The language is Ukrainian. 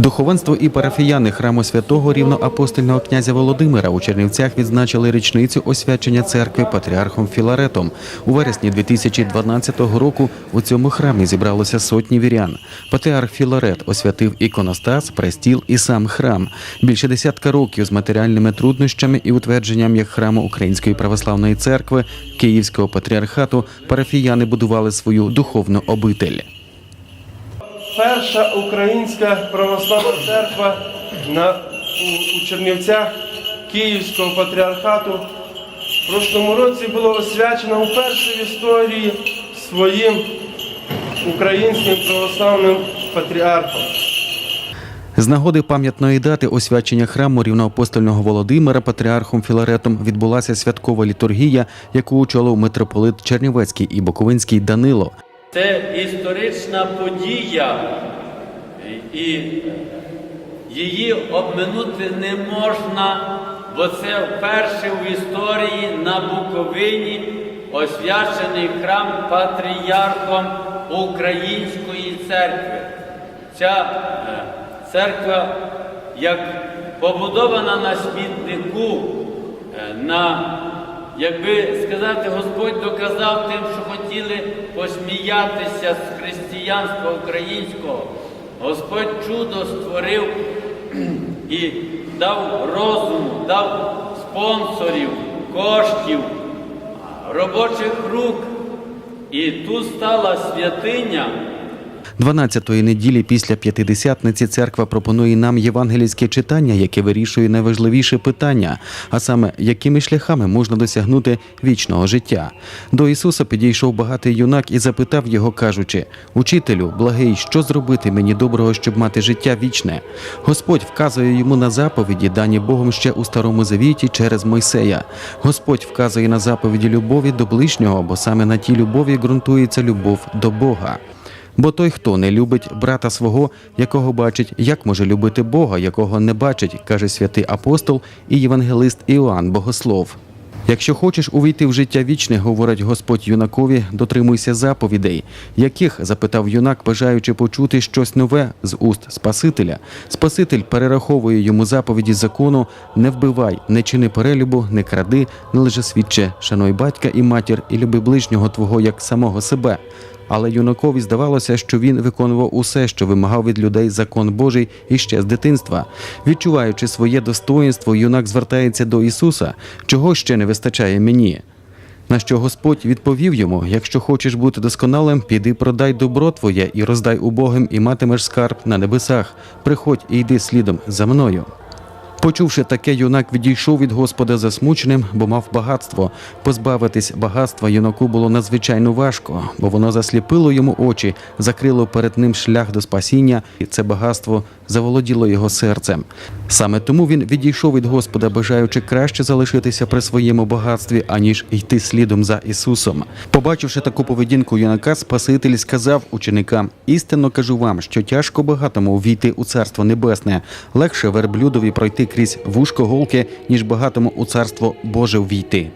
Духовенство і парафіяни храму святого рівноапостольного князя Володимира у Чернівцях відзначили річницю освячення церкви патріархом Філаретом. У вересні 2012 року у цьому храмі зібралося сотні вірян. Патріарх Філарет освятив іконостас, престіл і сам храм. Більше десятка років з матеріальними труднощами і утвердженням як храму Української православної церкви Київського патріархату парафіяни будували свою духовну обитель. Перша українська православна церква на, у, у Чернівцях Київського патріархату в прошлому році була освячена вперше в історії своїм українським православним патріархом. З нагоди пам'ятної дати освячення храму рівноапостольного Володимира патріархом Філаретом відбулася святкова літургія, яку очолив митрополит Чернівецький і Буковинський Данило. Це історична подія, і її обминути не можна, бо це вперше в історії на Буковині освячений храм патріархом Української церкви. Ця е, церква, як побудована на смітнику, е, на Якби сказати, Господь доказав тим, що хотіли посміятися з християнства українського, Господь чудо створив і дав розуму, дав спонсорів, коштів, робочих рук. І тут стала святиня. 12-ї неділі після п'ятидесятниці церква пропонує нам євангельське читання, яке вирішує найважливіше питання, а саме якими шляхами можна досягнути вічного життя. До Ісуса підійшов багатий юнак і запитав його, кажучи: Учителю, благий, що зробити мені доброго, щоб мати життя вічне? Господь вказує йому на заповіді, дані Богом ще у старому завіті через Мойсея. Господь вказує на заповіді любові до ближнього, бо саме на тій любові ґрунтується любов до Бога. Бо той, хто не любить брата свого, якого бачить, як може любити Бога, якого не бачить, каже святий апостол і євангелист Іоанн Богослов. Якщо хочеш увійти в життя вічне, говорить Господь юнакові, дотримуйся заповідей, яких запитав юнак, бажаючи почути щось нове з уст Спасителя. Спаситель перераховує йому заповіді закону: не вбивай, не чини перелюбу, не кради, не лжесвідче, шануй батька і матір, і люби ближнього твого як самого себе. Але юнакові здавалося, що він виконував усе, що вимагав від людей закон Божий іще з дитинства. Відчуваючи своє достоїнство, юнак звертається до Ісуса, чого ще не вистачає мені. На що Господь відповів йому: якщо хочеш бути досконалим, піди продай добро твоє і роздай убогим, і матимеш скарб на небесах. Приходь і йди слідом за мною. Почувши таке, юнак відійшов від Господа засмученим, бо мав багатство. Позбавитись багатства юнаку було надзвичайно важко, бо воно засліпило йому очі, закрило перед ним шлях до спасіння, і це багатство заволоділо його серцем. Саме тому він відійшов від Господа, бажаючи краще залишитися при своєму багатстві, аніж йти слідом за Ісусом. Побачивши таку поведінку юнака, Спаситель сказав ученикам: істинно кажу вам, що тяжко багатому війти у царство небесне, легше верблюдові пройти крізь вушко голки, ніж багатому у царство Боже ввійти.